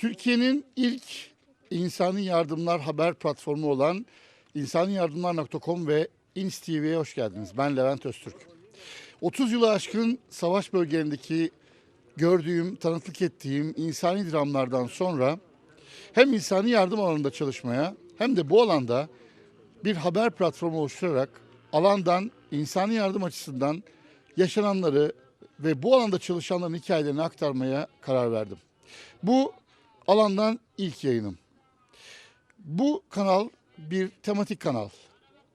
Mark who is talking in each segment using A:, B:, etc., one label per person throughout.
A: Türkiye'nin ilk insani yardımlar haber platformu olan insaniyardımlar.com ve İNS hoş geldiniz. Ben Levent Öztürk. 30 yılı aşkın savaş bölgelerindeki gördüğüm, tanıklık ettiğim insani dramlardan sonra hem insani yardım alanında çalışmaya hem de bu alanda bir haber platformu oluşturarak alandan insani yardım açısından yaşananları ve bu alanda çalışanların hikayelerini aktarmaya karar verdim. Bu alandan ilk yayınım. Bu kanal bir tematik kanal.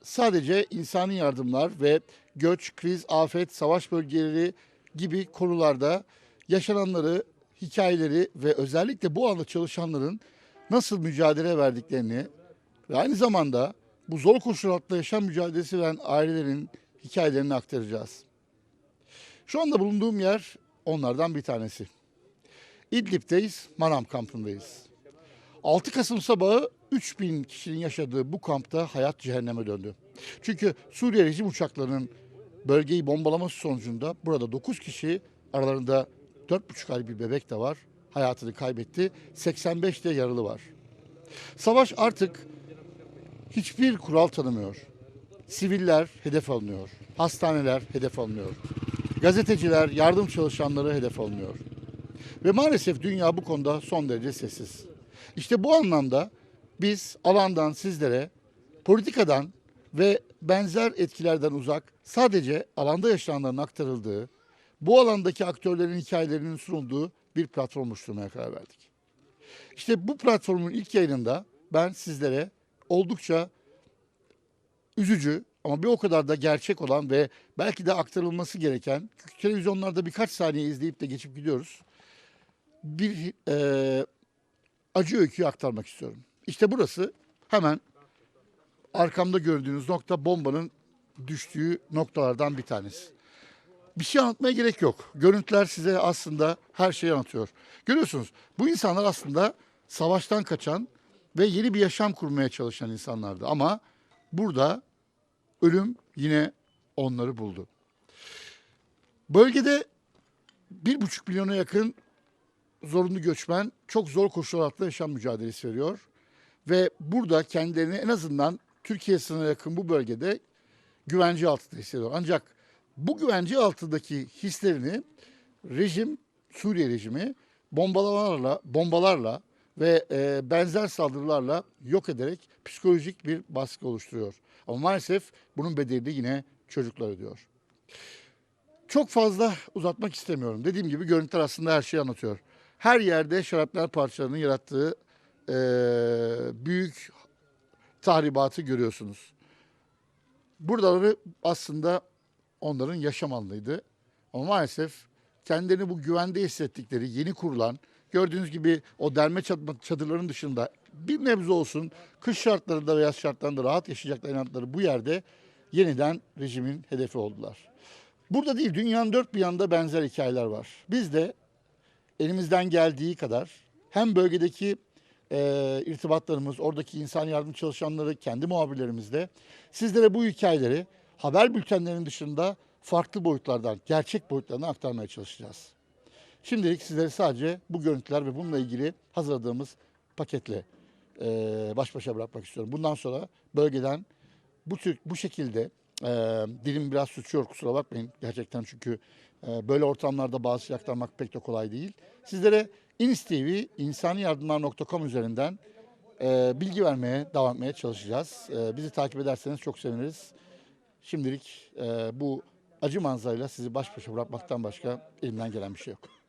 A: Sadece insani yardımlar ve göç, kriz, afet, savaş bölgeleri gibi konularda yaşananları, hikayeleri ve özellikle bu alanda çalışanların nasıl mücadele verdiklerini ve aynı zamanda bu zor koşullarda yaşam mücadelesi veren ailelerin hikayelerini aktaracağız. Şu anda bulunduğum yer onlardan bir tanesi. İdlib'deyiz, Manam kampındayız. 6 Kasım sabahı 3000 kişinin yaşadığı bu kampta hayat cehenneme döndü. Çünkü Suriye rejim uçaklarının bölgeyi bombalaması sonucunda burada 9 kişi aralarında 4,5 ay bir bebek de var hayatını kaybetti. 85 de yaralı var. Savaş artık hiçbir kural tanımıyor. Siviller hedef alınıyor. Hastaneler hedef alınıyor. Gazeteciler, yardım çalışanları hedef alınıyor. Ve maalesef dünya bu konuda son derece sessiz. İşte bu anlamda biz alandan sizlere politikadan ve benzer etkilerden uzak sadece alanda yaşananların aktarıldığı, bu alandaki aktörlerin hikayelerinin sunulduğu bir platform oluşturmaya karar verdik. İşte bu platformun ilk yayınında ben sizlere oldukça üzücü ama bir o kadar da gerçek olan ve belki de aktarılması gereken televizyonlarda birkaç saniye izleyip de geçip gidiyoruz. Bir e, acı öyküyü aktarmak istiyorum. İşte burası hemen arkamda gördüğünüz nokta bombanın düştüğü noktalardan bir tanesi. Bir şey anlatmaya gerek yok. Görüntüler size aslında her şeyi anlatıyor. Görüyorsunuz bu insanlar aslında savaştan kaçan ve yeni bir yaşam kurmaya çalışan insanlardı. Ama burada ölüm yine onları buldu. Bölgede bir buçuk milyona yakın zorunlu göçmen çok zor koşullarda yaşam mücadelesi veriyor. Ve burada kendilerini en azından Türkiye sınırına yakın bu bölgede güvence altında hissediyor. Ancak bu güvence altındaki hislerini rejim, Suriye rejimi bombalamalarla, bombalarla ve e, benzer saldırılarla yok ederek psikolojik bir baskı oluşturuyor. Ama maalesef bunun bedelini yine çocuklar ödüyor. Çok fazla uzatmak istemiyorum. Dediğim gibi görüntüler aslında her şeyi anlatıyor. Her yerde şarapnel parçalarının yarattığı e, büyük tahribatı görüyorsunuz. Buraları aslında onların yaşam alanıydı. Ama maalesef kendilerini bu güvende hissettikleri yeni kurulan, gördüğünüz gibi o derme çadırların dışında bir nebze olsun kış şartlarında ve yaz şartlarında rahat yaşayacaklar inandıkları bu yerde yeniden rejimin hedefi oldular. Burada değil dünyanın dört bir yanında benzer hikayeler var. Biz de elimizden geldiği kadar hem bölgedeki e, irtibatlarımız, oradaki insan yardım çalışanları, kendi muhabirlerimizle sizlere bu hikayeleri haber bültenlerinin dışında farklı boyutlardan, gerçek boyutlardan aktarmaya çalışacağız. Şimdilik sizlere sadece bu görüntüler ve bununla ilgili hazırladığımız paketle e, baş başa bırakmak istiyorum. Bundan sonra bölgeden bu tür bu şekilde e, dilim biraz suçuyor kusura bakmayın gerçekten çünkü böyle ortamlarda bazı aktarmak pek de kolay değil. Sizlere İnis TV, insaniyardımlar.com üzerinden e, bilgi vermeye, devam etmeye çalışacağız. E, bizi takip ederseniz çok seviniriz. Şimdilik e, bu acı manzarayla sizi baş başa bırakmaktan başka elimden gelen bir şey yok.